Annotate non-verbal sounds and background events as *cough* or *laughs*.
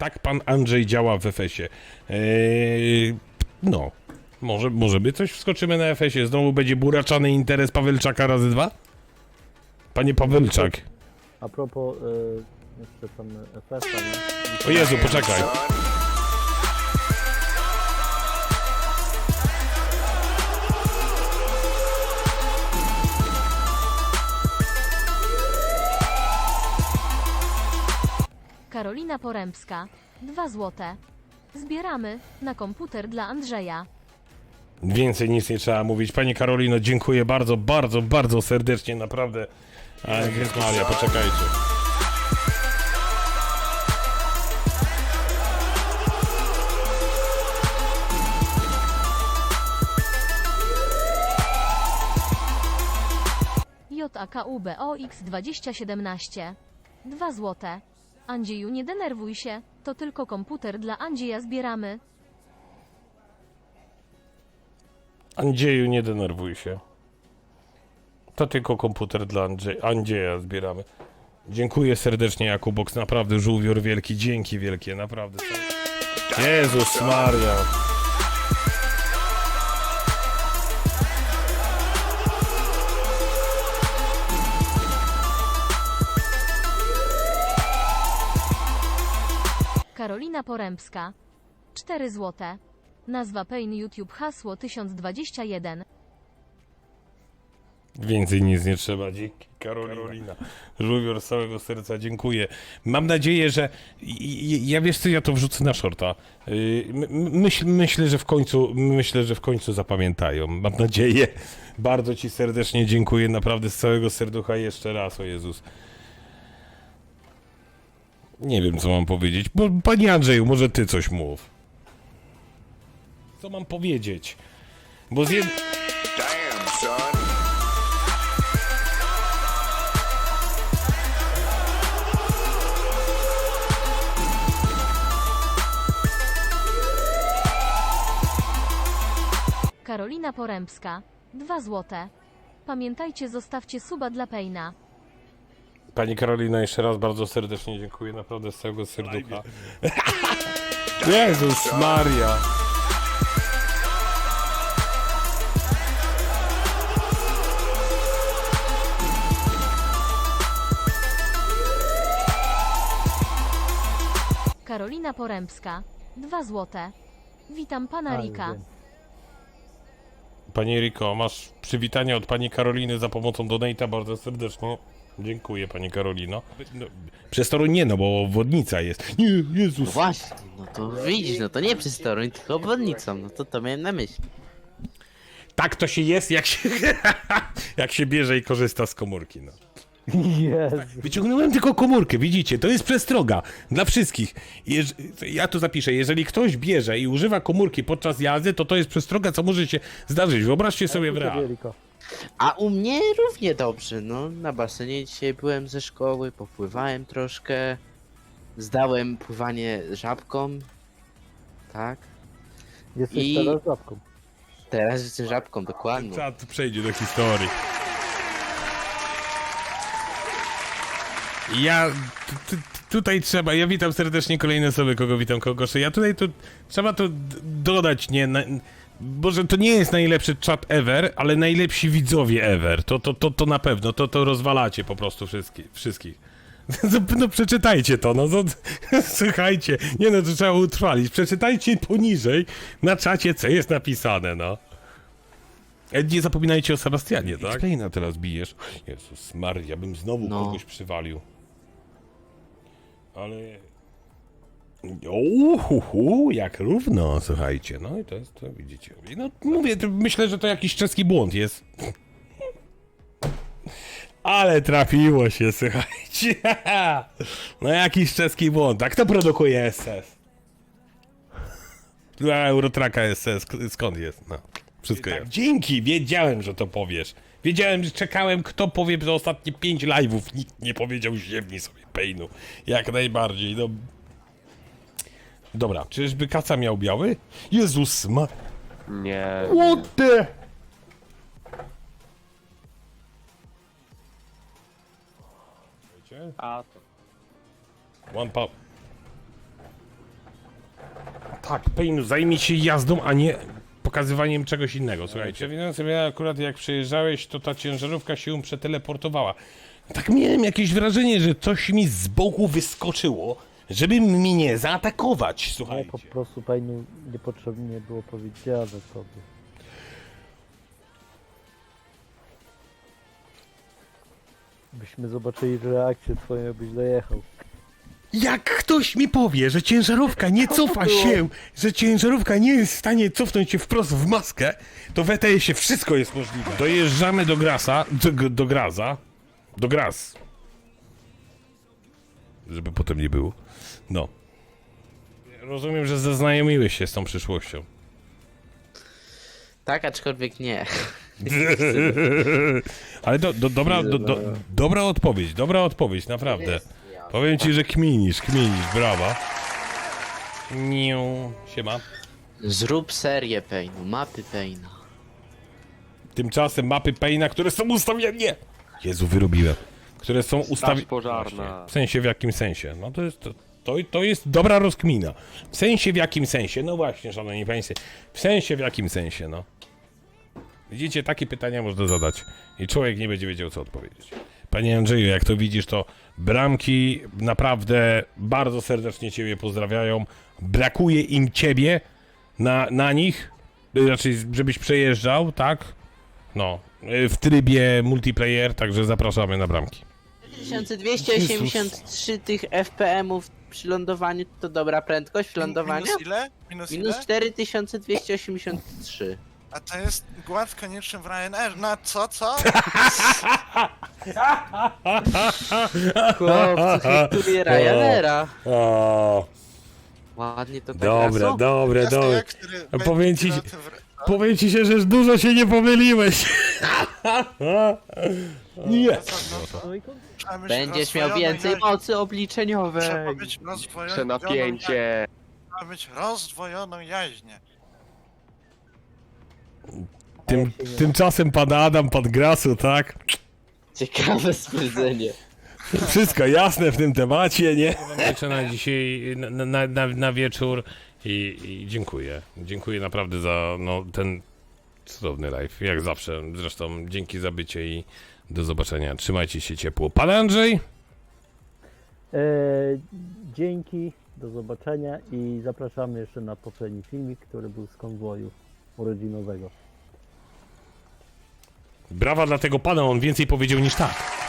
tak pan Andrzej działa w FS-ie. Eee, no, może, może by coś wskoczymy na FS-ie. Znowu będzie buraczany interes Pawelczaka razy dwa? Panie Pawelczak. A propos y, jeszcze tam FS-a, nie? O Jezu, poczekaj. Karolina Porębska. 2 złote. Zbieramy na komputer dla Andrzeja. Więcej nic nie trzeba mówić. Panie Karolino, dziękuję bardzo, bardzo, bardzo serdecznie, naprawdę. Ale Maria, poczekajcie. JAKUBOX 2017. 2 złote. Andzieju, nie denerwuj się. To tylko komputer dla Andzieja zbieramy. Andrzeju, nie denerwuj się. To tylko komputer dla Andrze- Andrzeja zbieramy. Dziękuję serdecznie, Jakubox. Naprawdę, żółwior wielki. Dzięki wielkie, naprawdę. Jezus Maria. Karolina Porębska. 4 złote. Nazwa Pain YouTube hasło 1021. Więcej nic nie trzeba. Dzięki, Karolina. Żółwior z całego serca, dziękuję. Mam nadzieję, że. i- i- Ja wiesz co, ja to wrzucę na shorta. Yy, my- Myśl, myślę, że w końcu. Myślę, że w końcu zapamiętają. Mam nadzieję. Bardzo Ci serdecznie dziękuję. Naprawdę z całego serducha jeszcze raz, o Jezus. Nie wiem, co mam powiedzieć. Bo, panie Andrzeju, może ty coś mów. Co mam powiedzieć? Bo z. Damn, son. Karolina Porębska. 2 złote. Pamiętajcie, zostawcie suba dla Pejna. Pani Karolino, jeszcze raz bardzo serdecznie dziękuję, naprawdę z całego serducha. *laughs* Jezus Maria! Karolina Porębska. 2 złote. Witam pana Rika. wiem. Pani Riko, masz przywitanie od pani Karoliny za pomocą Donata bardzo serdecznie. Dziękuję pani Karolino. No, przez to nie, no bo wodnica jest. Nie, No Jezus. właśnie, no to widzisz, no to nie przez toruń, tylko obwodnicą, no to to miałem na myśli. Tak to się jest, jak się, *laughs* jak się bierze i korzysta z komórki. No. Jezu. Wyciągnąłem tylko komórkę, widzicie, to jest przestroga dla wszystkich. Jeż, ja tu zapiszę, jeżeli ktoś bierze i używa komórki podczas jazdy, to to jest przestroga, co może się zdarzyć. Wyobraźcie sobie w realu. A u mnie równie dobrze, no na basenie dzisiaj byłem ze szkoły, popływałem troszkę, zdałem pływanie żabką, tak, Jesteś I- teraz żabką. teraz jestem żabką, dokładnie. Czat przejdzie do historii. Ja t- t- tutaj trzeba, ja witam serdecznie kolejne osoby, kogo witam, kogo goszę. Ja tutaj tu trzeba to d- dodać, nie, na, Boże, to nie jest najlepszy czat ever, ale najlepsi widzowie ever. To, to, to, to na pewno, to, to rozwalacie po prostu wszystkich. wszystkich. *laughs* No przeczytajcie to, no to, *laughs* słuchajcie, nie no, to trzeba utrwalić. Przeczytajcie poniżej na czacie, co jest napisane, no. E, Nie zapominajcie o Sebastianie, tak? Explaina teraz bijesz. Jezus Maria, bym znowu No. kogoś przywalił. Ale... Uhuhu, jak równo, słuchajcie. No i to jest, to widzicie. No mówię, to myślę, że to jakiś czeski błąd jest. Ale trafiło się, słuchajcie. No jakiś czeski błąd. A kto produkuje SS? Eurotraka SS, sk- skąd jest? No, wszystko jest. Dzięki, wiedziałem, że to powiesz. Wiedziałem, że czekałem, kto powie za ostatnie pięć live'ów. Nikt nie powiedział ziemni sobie Painu. Jak najbardziej, no. Dobra, czyżby kaca miał biały? Jezus ma... Nie. What the... A to. One pop. Tak, Pejnu, zajmij się jazdą, a nie pokazywaniem czegoś innego. Słuchajcie, wiem sobie akurat jak przejeżdżałeś, to ta ciężarówka się przeteleportowała. Tak miałem jakieś wrażenie, że coś mi z boku wyskoczyło, żeby mnie zaatakować, No po prostu Pejnu niepotrzebnie było powiedziane sobie. Byśmy zobaczyli reakcję twoją, jakbyś dojechał. Jak ktoś mi powie, że ciężarówka nie *laughs* cofa się, że ciężarówka nie jest w stanie cofnąć się wprost w maskę, to w ETS-ie wszystko jest możliwe. Dojeżdżamy do Grasa, do, do Graza, do Graz. Żeby potem nie było. No. Rozumiem, że zaznajomiłeś się z tą przyszłością. Tak, aczkolwiek nie. *laughs* Ale do, do, dobra, do, do, dobra odpowiedź, dobra odpowiedź, naprawdę. Powiem ci, że kminisz, kminisz, brawa. Niu, siema. Zrób serię Painu, mapy Paina. Tymczasem mapy Payna, które są ustawione. Nie! Jezu, wyrobiłem. Które są ustawione. pożarna. W sensie w jakim sensie? No to jest. To, to, to jest dobra rozkmina. W sensie w jakim sensie? No właśnie, szanowni państwo. W sensie w jakim sensie, no. Widzicie, takie pytania można zadać i człowiek nie będzie wiedział, co odpowiedzieć. Panie Andrzeju, jak to widzisz, to bramki naprawdę bardzo serdecznie Ciebie pozdrawiają. Brakuje im Ciebie na, na nich, raczej żebyś przejeżdżał, tak? No, w trybie multiplayer, także zapraszamy na bramki. 1283 tych FPM-ów przy lądowaniu to dobra prędkość lądowania? Minus ile? Minus, Minus ile? 4283. A to jest głaz konieczny w Ryanair. Na co, co? Chłopcu hejtuje Ryanaira. O, Ładnie to tak dobre, dobre, dobre. jak który A będzie powiem ci- w Powiem ci się, że dużo się nie pomyliłeś. *laughs* Nie. Będziesz miał więcej jaźń. mocy obliczeniowej. Trzeba mieć rozdwojoną Przenapięcie. Trzeba mieć rozdwojoną jaźnię. Tym, tymczasem pan Adam, pan Grasu, tak? Ciekawe stwierdzenie. Wszystko jasne w tym temacie, nie? Życzę na dzisiaj, na, na, na, na wieczór i, i dziękuję. Dziękuję naprawdę za no, ten cudowny live, jak zawsze. Zresztą dzięki za bycie i do zobaczenia. Trzymajcie się ciepło. Pan Andrzej? E, dzięki, do zobaczenia i zapraszamy jeszcze na poprzedni filmik, który był z konwoju urodzinowego. Brawa dla tego pana, on więcej powiedział niż tak.